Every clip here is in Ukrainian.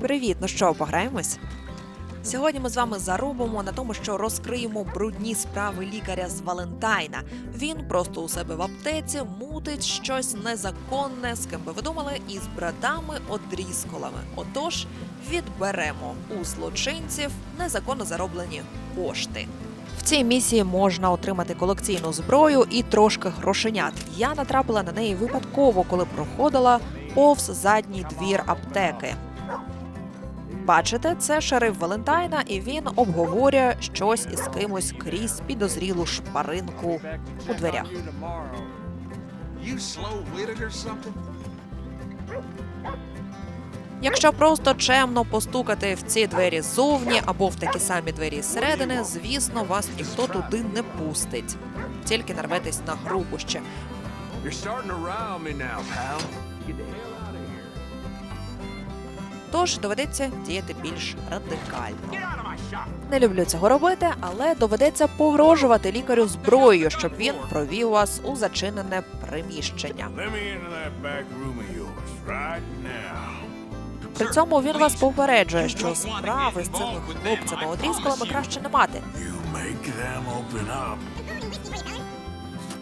Привіт, ну що, пограємось? Сьогодні ми з вами заробимо на тому, що розкриємо брудні справи лікаря з Валентайна. Він просто у себе в аптеці мутить щось незаконне, з ким би ви думали, із братами одрізколами. Отож, відберемо у злочинців незаконно зароблені кошти. В цій місії можна отримати колекційну зброю і трошки грошенят. Я натрапила на неї випадково, коли проходила повз задній двір аптеки. Бачите, це шериф Валентайна, і він обговорює щось із кимось крізь підозрілу шпаринку у дверях. Якщо просто чемно постукати в ці двері ззовні або в такі самі двері зсередини, звісно, вас ніхто туди не пустить. Тільки нарветесь на грубище. You're Тож доведеться діяти більш радикально. Не люблю цього робити, але доведеться погрожувати лікарю зброєю, щоб він провів вас у зачинене приміщення. При цьому він вас попереджує, що справи з цими хлопцями одрізкалами краще не мати.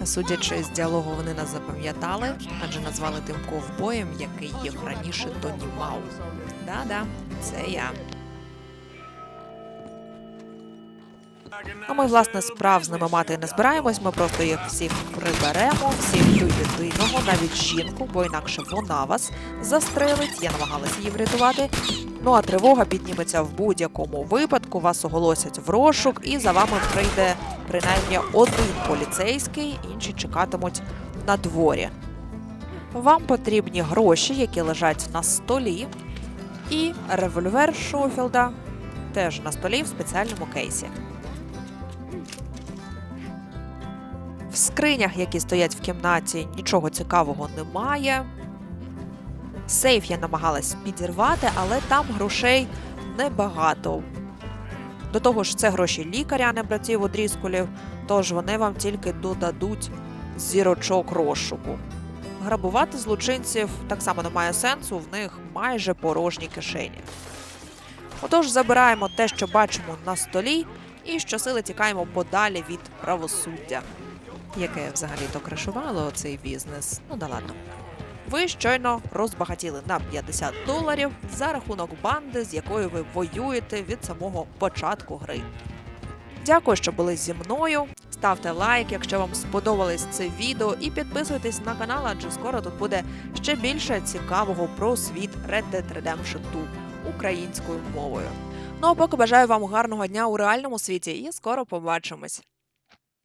Судячи з діалогу, вони нас запам'ятали, адже назвали тим ковбоєм, який їх раніше донімав. Да-да, це я. А ми, власне, справ з ними мати не збираємось. Ми просто їх всіх приберемо, всіх до єдиного, навіть жінку, бо інакше вона вас застрелить. Я намагалася її врятувати. Ну а тривога підніметься в будь-якому випадку. Вас оголосять в розшук, і за вами прийде принаймні один поліцейський, інші чекатимуть на дворі. Вам потрібні гроші, які лежать на столі, і револьвер Шофілда теж на столі в спеціальному кейсі. В скринях, які стоять в кімнаті, нічого цікавого немає. Сейф я намагалась підірвати, але там грошей небагато. До того ж, це гроші лікаря, а не братів одрізкулів, тож вони вам тільки додадуть зірочок розшуку. Грабувати злочинців так само немає сенсу, в них майже порожні кишені. Отож, забираємо те, що бачимо на столі, і щосили тікаємо подалі від правосуддя. Яке взагалі то кришувало цей бізнес? Ну да ладно. Ви щойно розбагатіли на 50 доларів за рахунок банди, з якою ви воюєте від самого початку гри. Дякую, що були зі мною. Ставте лайк, якщо вам сподобалось це відео, і підписуйтесь на канал, адже скоро тут буде ще більше цікавого про світ Red Dead Redemption 2 українською мовою. Ну а поки бажаю вам гарного дня у реальному світі і скоро побачимось.